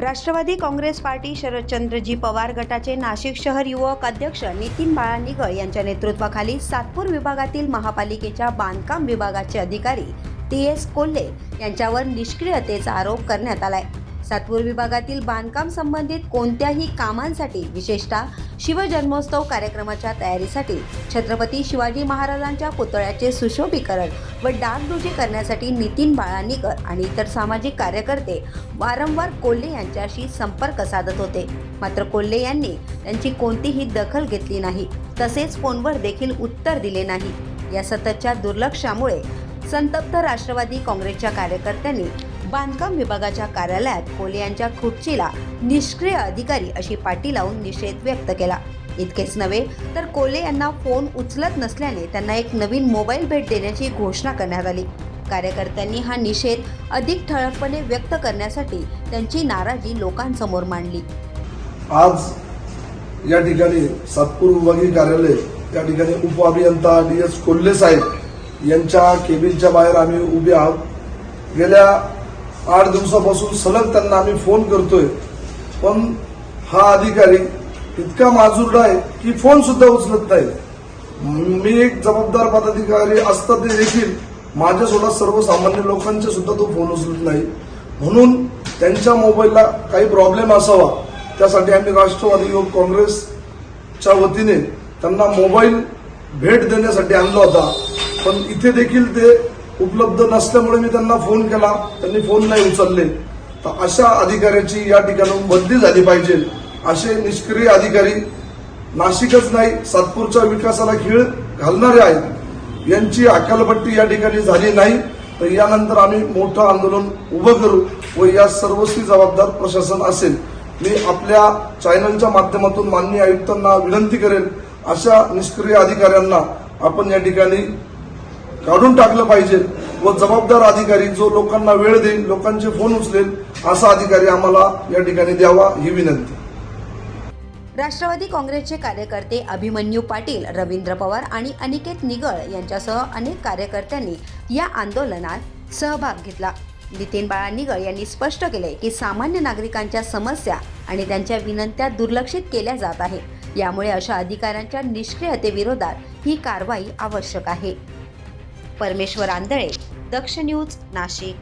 Rashtrawadi Congress party Sharadchandraji Pawar गटाचे नाशिक शहर युवक अध्यक्ष नितीन बाळा निगळ यांच्या नेतृत्वाखाली सातपूर विभागातील महापालिकेच्या बांधकाम विभागाचे अधिकारी टी एस कोल्हे यांच्यावर निष्क्रियतेचा आरोप करण्यात आलाय. सातपूर विभागातील बांधकाम संबंधित कोणत्याही कामांसाठी विशेषतः शिवजन्मोत्सव कार्यक्रमाच्या तयारीसाठी छत्रपती शिवाजी महाराजांच्या पुतळ्याचे सुशोभीकरण व डागडुजी करण्यासाठी नितीन बाळानीकर आणि इतर सामाजिक कार्यकर्ते वारंवार कोल्हे यांच्याशी संपर्क साधत होते. मात्र कोल्हे यांनी त्यांची कोणतीही दखल घेतली नाही तसेच फोनवर देखील उत्तर दिले नाही. या सततच्या दुर्लक्षामुळे संतप्त राष्ट्रवादी काँग्रेसच्या कार्यकर्त्यांनी बांधकाम विभागाच्या कार्यालयात कोले यांच्या खुर्चीला निष्क्रिय अधिकारी अशी पाटी लावून निषेध व्यक्त केला. इतकेच नव्हे तर कोले यांना फोन उचलत नसल्याने त्यांना एक नवीन मोबाईल भेट देण्याची घोषणा करण्यात आली. कार्यकर्त्यांनी हा निषेध अधिक ठळकपणे व्यक्त करण्यासाठी त्यांची नाराजी लोकांसमोर मांडली. आज या ठिकाणी सातपूर विभागीय कार्यालय त्या ठिकाणी उपअभियंता डी एस कोल्हे साहेब यांच्या केबिनच्या बाहेर आम्ही उभे आहोत. गेल्या आठ दिवसापासून सलग त्यांना आम्ही फोन करतोय. पण हा अधिकारी इतका माजूरडा आहे की फोन सुद्धा उचलत नाही. मी एक जबाबदार पदाधिकारी असता ते देखील माझ्यासोबत सर्वसामान्य लोकांचे सुद्धा तो फोन उचलत नाही. म्हणून त्यांच्या मोबाईलला काही प्रॉब्लेम असावा त्यासाठी आम्ही राष्ट्रवादी युवक काँग्रेसच्या वतीने त्यांना मोबाईल भेट देण्यासाठी आणला होता. पण इथे देखील ते उपलब्ध नसल्यामुळे मी त्यांना फोन केला. त्यांनी फोन नाही उचलले. तर अशा अधिकाऱ्याची या ठिकाणाहून बदली झाली पाहिजे. असे निष्क्रिय अधिकारी नाशिकच नाही सातपूरच्या विकासाला खीळ घालणारे आहेत. यांची अकालपट्टी या ठिकाणी झाली नाही. तर यानंतर आम्ही मोठं आंदोलन उभं करू व या सर्वस्वी जबाबदार प्रशासन असेल. मी आपल्या चॅनलच्या माध्यमातून माननीय आयुक्तांना विनंती करेन अशा निष्क्रिय अधिकाऱ्यांना आपण या ठिकाणी काढून टाकलं पाहिजे व जबाबदार अधिकारी जो लोकांना वेळ देईल लोकांचे फोन उचलेल असा अधिकारी आम्हाला या ठिकाणी द्यावा ही विनंती. राष्ट्रवादी काँग्रेसचे कार्यकर्ते अभिमन्यू पाटील रवींद्र पवार आणि अनिकेत निगळ यांच्यासह अनेक कार्यकर्त्यांनी या आंदोलनात सहभाग घेतला. नितीन बाळा निगळ यांनी स्पष्ट केले की सामान्य नागरिकांच्या समस्या आणि त्यांच्या विनंत्या दुर्लक्षित केल्या जात आहे यामुळे अशा अधिकाऱ्यांच्या निष्क्रियतेविरोधात ही कारवाई आवश्यक आहे. परमेश्वर आंधळे दक्ष न्यूज नाशिक.